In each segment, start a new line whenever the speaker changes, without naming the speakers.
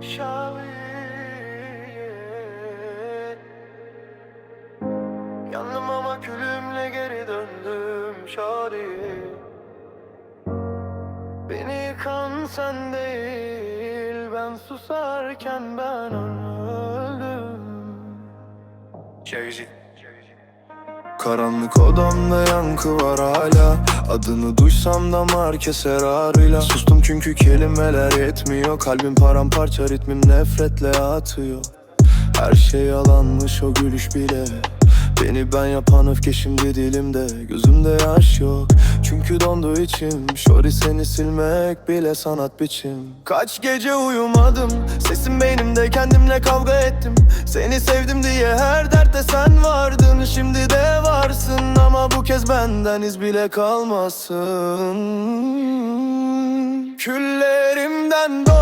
Şavi Yandım ama külümle geri döndüm Şari Beni yıkan sen değil Ben susarken ben öldüm. Şevci
Karanlık odamda yankı var hala. Adını duysam damar keser ağrıyla. Sustum çünkü kelimeler yetmiyor. Kalbim paramparça ritmim nefretle atıyor. Her şey yalanmış o gülüş bile Beni ben yapan öfke şimdi dilimde Gözümde yaş yok. Çünkü dondu içim Şori seni silmek bile sanat biçim. Kaç gece uyumadım Sesim beynimde kendimle kavga ettim. Seni sevdim diye her dertte sen vardın Şimdi de varsın. Ama bu kez benden iz bile kalmasın. Küllerimden doğarım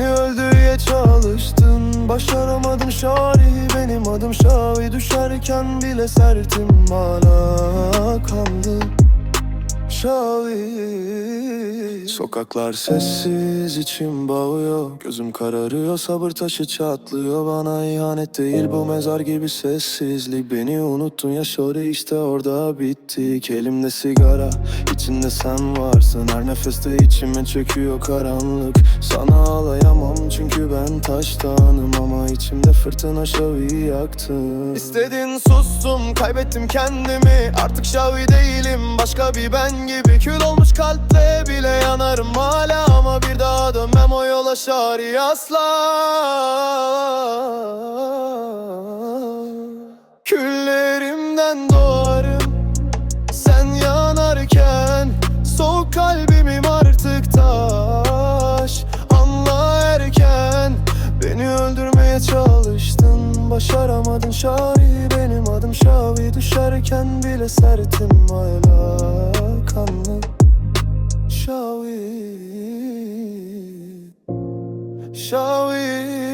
Beni öldürüye çalıştın. Başaramadın şari Benim adım Şavi. Düşerken bile sertim hala kandı Şavi Sokaklar sessiz içim bağıyor. Gözüm kararıyor sabır taşı çatlıyor. Bana ihanet değil bu mezar gibi sessizlik. Beni unuttun ya şöyle işte orada bittik Elimde sigara içinde sen varsın. Her nefeste içime çöküyor karanlık. Sana ağlayamam çünkü ben taştanım. Ama içimde fırtına şavi yaktın. İstedin sustum kaybettim kendimi. Artık şavi değilim başka bir ben gibi Kül olmuş kalple bile yanarım hala Ama bir daha dönmem o yola şari asla. Küllerimden doğarım sen yanarken Soğuk kalbimim artık taş. Anla erken Beni öldürmeye çalıştın. Başaramadın şari Benim adım Şavi. Düşerken bile sertim hala kanlı Şavi Şavi